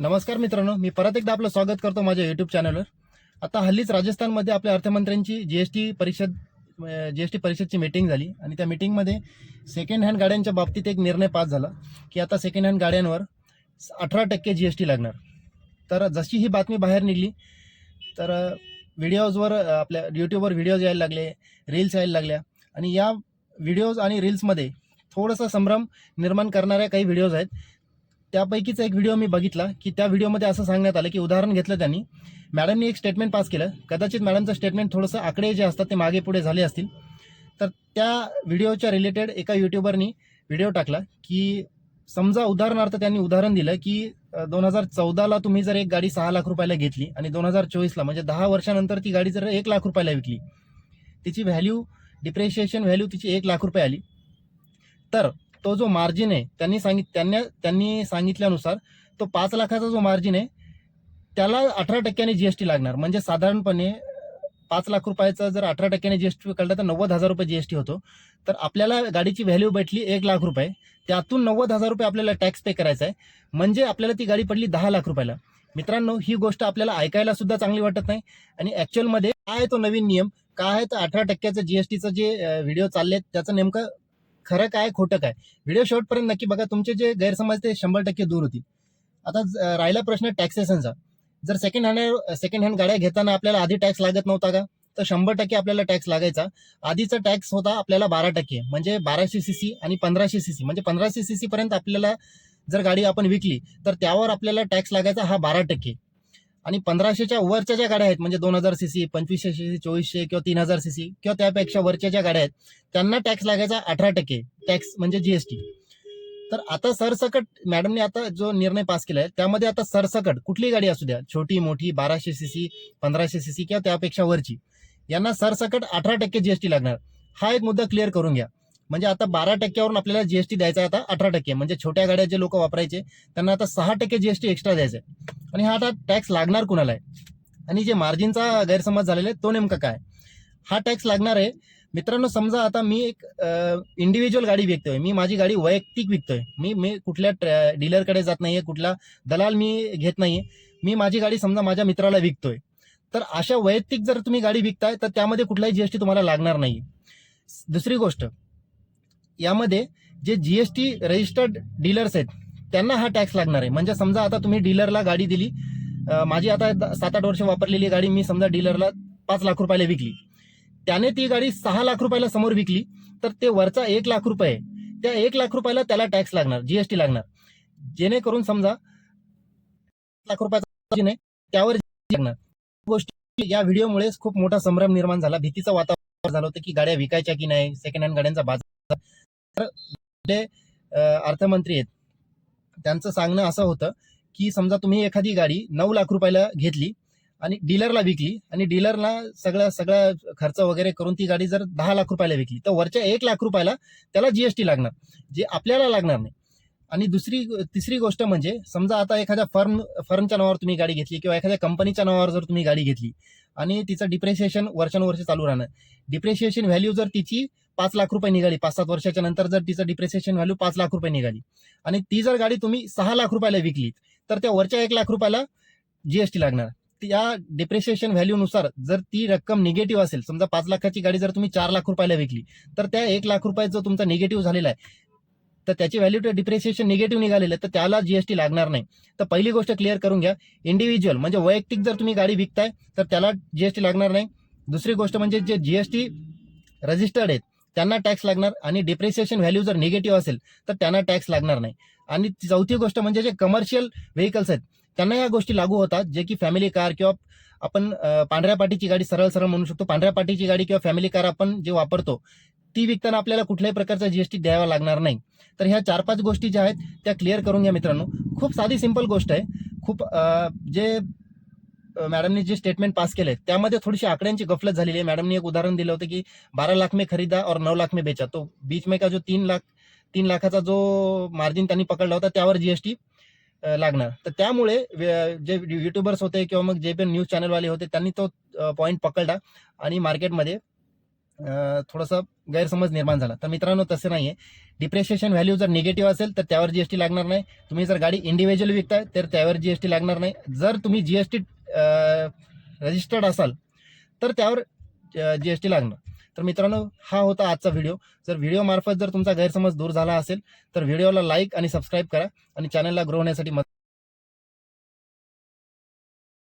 नमस्कार मित्रांनो मी परत एकदा आपलं स्वागत करतो माझ्या युट्यूब चॅनलवर आता हल्लीच राजस्थानमध्ये आपल्या अर्थमंत्र्यांची जी एस टी परिषद जी एस टी परिषदची मीटिंग झाली. आणि त्या मीटिंगमध्ये सेकंड हँड गाड्यांच्या बाबतीत एक निर्णय पास झाला की आता सेकंड हँड गाड्यांवर अठरा टक्के जी एस टी लागणार. तर जशी ही बातमी बाहेर निघली तर व्हिडिओजवर आपल्या यूट्यूबवर व्हिडिओज यायला लागले रील्स यायला लागल्या. आणि या व्हिडिओज आणि रील्समध्ये थोडासा संभ्रम निर्माण करणाऱ्या काही व्हिडिओज आहेत. त्यापैकीचा एक व्हिडिओ मी बघितला की त्या व्हिडिओमध्ये असं सांगण्यात आलं की उदाहरण घेतलं त्यांनी. मॅडमनी एक स्टेटमेंट पास केलं. कदाचित मॅडमचं स्टेटमेंट थोडंसं आकडे जे असतात ते मागे पुढे झाले असतील. तर त्या व्हिडिओच्या रिलेटेड एका यूट्यूबरनी व्हिडिओ टाकला की समजा उदाहरणार्थ त्यांनी उदाहरण दिलं की दोन हजार चौदाला तुम्ही जर एक गाडी सहा लाख रुपयाला घेतली आणि दोन हजार चोवीसला म्हणजे दहा वर्षानंतर ती गाडी जर एक लाख रुपयाला विकली तिची व्हॅल्यू डिप्रिशिएशन व्हॅल्यू तिची एक लाख रुपये आली. तर तो जो मार्जिन आहे त्यांनी सांगित त्यांनी त्यांनी सांगितल्यानुसार तो पाच लाखाचा जो मार्जिन आहे त्याला अठरा टक्क्याने जीएसटी लागणार. म्हणजे साधारणपणे पाच लाख रुपयाचा जर अठरा टक्क्याने जीएसटी कळलं तर नव्वद हजार रुपये जीएसटी होतो. तर आपल्याला गाडीची व्हॅल्यू भेटली एक लाख रुपये. त्यातून नव्वद हजार रुपये आपल्याला टॅक्स पे करायचा आहे. म्हणजे आपल्याला ती गाडी पडली दहा लाख रुपयाला. मित्रांनो ही गोष्ट आपल्याला ऐकायला सुद्धा चांगली वाटत नाही. आणि ऍक्च्युअलमध्ये काय आहे तो नवीन नियम? काय आहे तर अठरा टक्क्याचं जीएसटीचं जे व्हिडिओ चालले त्याचं नेमकं खरं काय खोटं काय? व्हिडिओ शॉर्टपर्यंत नक्की बघा. तुमचे जे गैरसमज ते शंभर टक्के दूर होतील. आता राहिला प्रश्न टॅक्सेशनचा जर सेकंड हँड सेकंड हँड गाड्या घेताना आपल्याला आधी टॅक्स लागत नव्हता का? तर शंभर टक्के आपल्याला टॅक्स लागायचा. आधीचा टॅक्स होता आपल्याला बारा टक्के. म्हणजे बाराशे सीसी आणि पंधराशे सीसी म्हणजे पंधराशे सीसी पर्यंत आपल्याला जर गाडी आपण विकली तर त्यावर आपल्याला टॅक्स लागायचा हा बारा टक्के. आणि पंधराशेच्या वरच्या ज्या गाड्या आहेत म्हणजे दोन हजार सीसी पंचवीसशे सीसी चोवीसशे किंवा तीन हजार सीसी किंवा त्यापेक्षा वरच्या ज्या गाड्या आहेत त्यांना टॅक्स लागायचा अठरा टक्के टॅक्स म्हणजे जीएसटी तर आता सरसकट मॅडमने आता जो निर्णय पास केला आहे त्यामध्ये आता सरसकट कुठली गाडी असू द्या छोटी मोठी बाराशे सीसी पंधराशे सीसी किंवा त्यापेक्षा वरची यांना सरसकट अठरा टक्के जीएसटी लागणार. हा एक मुद्दा क्लिअर करून घ्या. म्हणजे आता बारा टक्क्यावरून आपल्याला जीएसटी द्यायचा आहे आता अठरा टक्के. म्हणजे छोट्या गाड्या जे लोक वापरायचे त्यांना आता सहा टक्के जीएसटी एक्स्ट्रा द्यायचा आहे. आणि हा आता टॅक्स लागणार कुणाला आहे? आणि जे मार्जिनचा गैरसमज झालेला आहे तो नेमका काय हा टॅक्स लागणार आहे. मित्रांनो समजा आता मी एक इंडिव्हिज्युअल गाडी विकतोय. मी माझी गाडी वैयक्तिक विकतोय. मी मी कुठल्या डीलरकडे जात नाहीये कुठला दलाल मी घेत नाहीये. मी माझी गाडी समजा माझ्या मित्राला विकतोय. तर अशा वैयक्तिक जर तुम्ही गाडी विकताय तर त्यामध्ये कुठलाही जीएसटी तुम्हाला लागणार नाही दुसरी गोष्ट यामध्ये जे जीएसटी रजिस्टर्ड डीलर्स आहेत त्यांना हा टॅक्स लागणार आहे. म्हणजे समजा आता तुम्ही डीलरला गाडी दिली माझी आता सात आठ वर्ष वापरलेली गाडी मी समजा डीलरला पाच लाख रुपयाला विकली. त्याने ती गाडी सहा लाख रुपयाला समोर विकली तर ते वरचा एक लाख रुपये त्या एक लाख रुपयाला त्याला टॅक्स लागणार जीएसटी लागणार. जेणेकरून समजा लाख रुपयाचा त्यावर लागणार. गोष्टी या व्हिडिओमुळे खूप मोठा संभ्रम निर्माण झाला. भीतीचं वातावरण झालं होतं की गाड्या विकायच्या की नाही सेकंड हँड गाड्यांचा बाजार जे अर्थमंत्री आहेत त्यांचं सांगणं असं होतं की समजा तुम्ही एखादी गाडी नऊ लाख रुपयाला घेतली आणि डीलरला विकली आणि डीलरला सगळा सगळा खर्च वगैरे करून ती गाडी जर दहा लाख रुपयाला विकली तर वरच्या एक लाख रुपयाला त्याला जीएसटी लागणार जे आपल्याला लागणार नाही. आणि दुसरी तिसरी गोष्ट म्हणजे समजा आता एखाद्या फर्म फर्मच्या नावावर तुम्ही गाडी घेतली किंवा एखाद्या कंपनीच्या नावावर जर तुम्ही गाडी घेतली आणि तिचं डिप्रेसिएशन वर्षानुवर्ष चालू राहणार डिप्रेसिएशन व्हॅल्यू जर तिची पाच लाख रुपये निघाली पाच सात वर्षाच्या नंतर जर तिचं डिप्रेसिएशन व्हॅल्यू पाच लाख रुपये निघाली आणि ती जर गाडी तुम्ही सहा लाख रुपयाला विकली तर त्या वरच्या एक लाख रुपयाला जीएसटी लागणार. त्या डिप्रिसिएशन व्हॅल्यूनुसार जर ती रक्कम निगेटिव्ह असेल समजा पाच लाखाची गाडी जर तुम्ही चार लाख रुपयाला विकली तर त्या एक लाख रुपये जो तुमचा निगेटिव्ह झालेला आहे. तर त्याची व्हॅल्यू डिप्रिसिएशन निगेटिव्ह निघालेलं तर त्याला जीएसटी लागणार नाही. तर पहिली गोष्ट क्लिअर करून घ्या. इंडिव्हिज्युअल म्हणजे वैयक्तिक जर तुम्ही गाडी विकताय तर त्याला जीएसटी लागणार नाही. दुसरी गोष्ट म्हणजे जे जीएसटी रजिस्टर्ड आहेत त्यांना टॅक्स लागणार आणि डिप्रिसिएशन व्हॅल्यू जर निगेटिव्ह असेल तर त्यांना टॅक्स लागणार नाही. आणि चौथी गोष्ट म्हणजे जे कमर्शियल व्हेकल्स आहेत त्यांना या गोष्टी लागू होतात जे की फॅमिली कार किंवा आपण पांढऱ्या पाटीची गाडी सरळ सरळ म्हणू शकतो. पांढऱ्या पाटीची गाडी किंवा फॅमिली कार आपण जे वापरतो ती विकताना आपल्याला कुठल्याही प्रकारचा जीएसटी द्यावा लागणार नाही. तर ह्या चार पाच गोष्टी ज्या आहेत त्या क्लिअर करून घ्या मित्रांनो. खूप साधी सिंपल गोष्ट आहे. खूप जे मॅडमनी जे स्टेटमेंट पास केले त्यामध्ये थोडीशी आकड्यांची गफलत झालेली आहे. मॅडमनी एक उदाहरण दिलं होतं की बारा लाख मे खरीदा और नऊ लाख मे बेचा. तो बीच मे का जो तीन लाख तीन लाखाचा जो मार्जिन त्यांनी पकडला होता त्यावर जीएसटी लागणार. तर त्यामुळे वे- जे युट्यूबर्स होते किंवा मग जे पण न्यूज चॅनलवाले होते त्यांनी तो पॉईंट पकडला. आणि मार्केटमध्ये थोडासा गैरसमज निर्माण झाला. तर मित्रांनो तसं नाही आहे डिप्रेशिएशन व्हॅल्यू जर निगेटिव्ह असेल तर त्यावर जीएसटी लागणार नाही. तुम्ही जर गाडी इंडिव्हिज्युअल विकताय तर त्यावर जीएसटी लागणार नाही. जर तुम्ही जीएसटी रजिस्टर्ड असाल तर त्यावर जीएसटी लागणार. तर मित्रांनो हा होता आजचा व्हिडिओ जर व्हिडिओमार्फत जर तुमचा गैरसमज दूर झाला असेल तर व्हिडिओला लाईक आणि सबस्क्राईब करा आणि चॅनलला ग्रो होण्यासाठी मदत